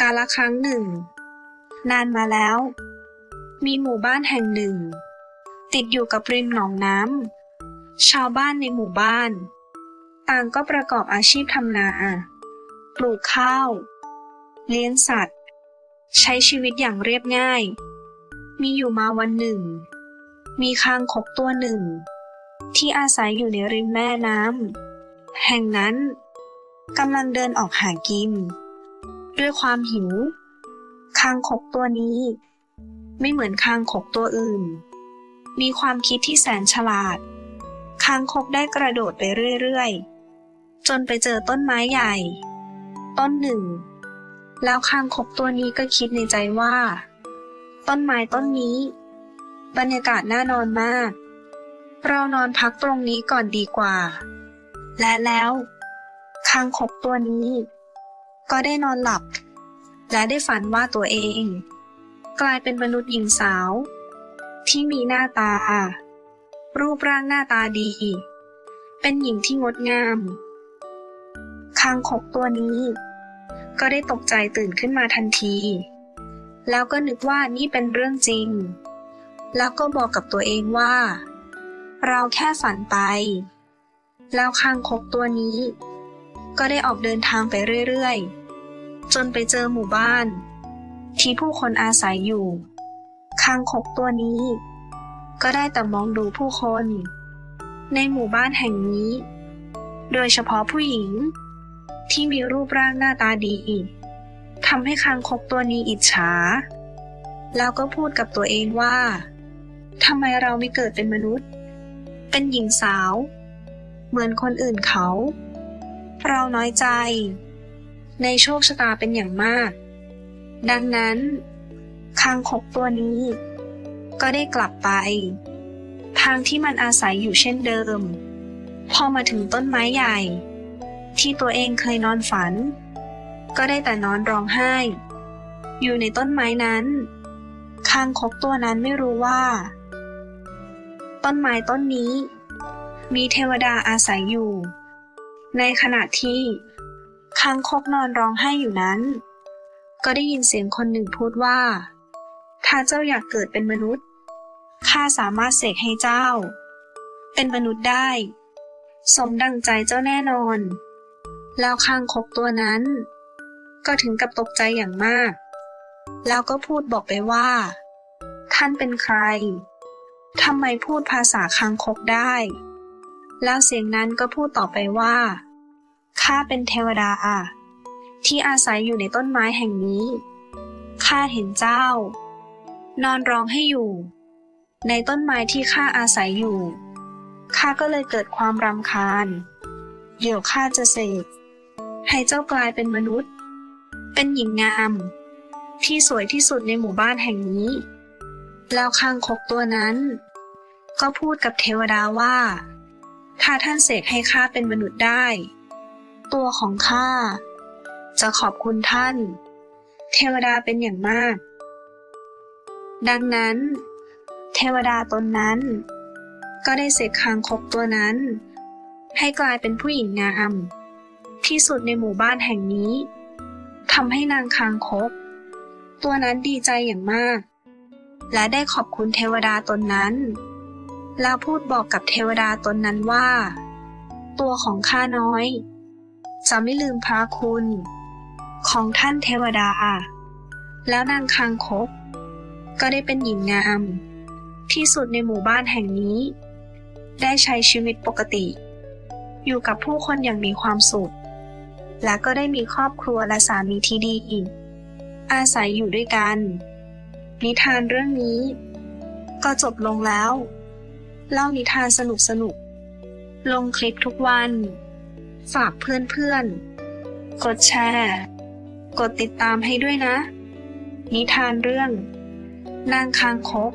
กาลครั้งหนึ่ง นานมาแล้ว มีหมู่บ้านแห่งหนึ่ง ติดอยู่กับริมหนองน้ำชาวบ้านในหมู่บ้าน ต่างก็ประกอบอาชีพทำนา ปลูกข้าว เลี้ยงสัตว์ ใช้ชีวิตอย่างเรียบง่าย มีอยู่มาวันหนึ่ง มีคางคกตัวหนึ่ง ที่อาศัยอยู่ในริมแม่น้ำแห่งนั้นกำลังเดินออกหากิน ด้วยความหิว คางคกตัวนี้ ไม่เหมือนคางคกตัวอื่น มีความคิดที่แสนฉลาด คางคกได้กระโดดไปเรื่อยๆ จนไปเจอต้นไม้ใหญ่ ต้นหนึ่ง แล้วคางคกตัวนี้ก็คิดในใจว่า ต้นไม้ต้นนี้ บรรยากาศน่านอนมาก เรานอนพักตรงนี้ก่อนดีกว่า และแล้วคางคกตัวนี้ ก็ได้นอนหลับ และได้ฝันว่าตัวเอง กลายเป็นมนุษย์หญิงสาว ที่มีหน้าตา รูปร่างหน้าตาดี เป็นหญิงที่งดงาม คางคกตัวนี้ ก็ได้ตกใจตื่นขึ้นมาทันที แล้วก็นึกว่านี่เป็นเรื่องจริง แล้วก็บอกกับตัวเองว่า เราแค่ฝันไป แล้วคางคกตัวนี้ก็ได้ออกเดินทางไปเรื่อย ๆ จนไปเจอหมู่บ้าน ที่ผู้คนอาศัยอยู่คางคกตัวนี้ ก็ได้แต่มองดูผู้คน ในหมู่บ้านแห่งนี้ โดยเฉพาะผู้หญิง ที่มีรูปร่างหน้าตาดีอีกทำให้คางคกตัวนี้อิจฉา แล้วก็พูดกับตัวเองว่าทำไมเราไม่เกิดเป็นมนุษย์ เป็นหญิงสาว เหมือนคนอื่นเขา เราน้อยใจ ในโชคชะตาเป็นอย่างมาก ดังนั้นคางคกตัวนี้ ก็ได้กลับไป ทางที่มันอาศัยอยู่เช่นเดิม พอมาถึงต้นไม้ใหญ่ ที่ตัวเองเคยนอนฝัน ก็ได้แต่นอนร้องไห้ อยู่ในต้นไม้นั้นคางคกตัวนั้นไม่รู้ว่า ต้นไม้ต้นนี้ มีเทวดาอาศัยอยู่ ในขณะที่ คางคกนอนร้องไห้อยู่นั้น ก็ได้ยินเสียงคนหนึ่งพูดว่า ถ้าเจ้าอยากเกิดเป็นมนุษย์ข้าสามารถเสกให้เจ้า เป็นมนุษย์ได้ สมดังใจเจ้าแน่นอน แล้วคางคกตัวนั้น ก็ถึงกับตกใจอย่างมาก แล้วก็พูดบอกไปว่า ท่านเป็นใครทำไมพูดภาษาคางคกได้ แล้วเสียงนั้นก็พูดต่อไปว่า ข้าเป็นเทวดาที่อาศัยอยู่ในต้นไม้แห่งนี้ ข้าเห็นเจ้า นอนร้องให้อยู่ ในต้นไม้ที่ข้าอาศัยอยู่ ข้าก็เลยเกิดความรำคาญ เดี๋ยวข้าจะเสกให้เจ้ากลายเป็นมนุษย์ เป็นหญิงงาม ที่สวยที่สุดในหมู่บ้านแห่งนี้ แล้วคางคกตัวนั้น ก็พูดกับเทวดาว่า ถ้าท่านเสกให้ข้าเป็นมนุษย์ได้ ตัวของข้า จะขอบคุณท่าน เทวดาเป็นอย่างมาก ดังนั้น เทวดาตนนั้น ก็ได้เสกคางคกตัวนั้น ให้กลายเป็นผู้หญิงงามที่สุดในหมู่บ้านแห่งนี้ทำให้นางคางคก ตัวนั้นดีใจอย่างมาก และได้ขอบคุณเทวดาตนนั้น แล้วพูดบอกกับเทวดาตนนั้นว่า ตัวของข้าน้อย จะไม่ลืมพระคุณ ของท่านเทวดา แล้วนางคางคก ก็ได้เป็นหญิงงาม ที่สุดในหมู่บ้านแห่งนี้ ได้ใช้ชีวิตปกติ อยู่กับผู้คนอย่างมีความสุข และก็ได้มีครอบครัวและสามีที่ดีอีก อาศัยอยู่ด้วยกัน นิทานเรื่องนี้ ก็จบลงแล้ว เล่านิทานสนุกสนุกๆลงคลิปทุกวัน ฝากเพื่อนๆ กดแชร์ กดติดตามให้ด้วยนะ นิทานเรื่อง นางคางคก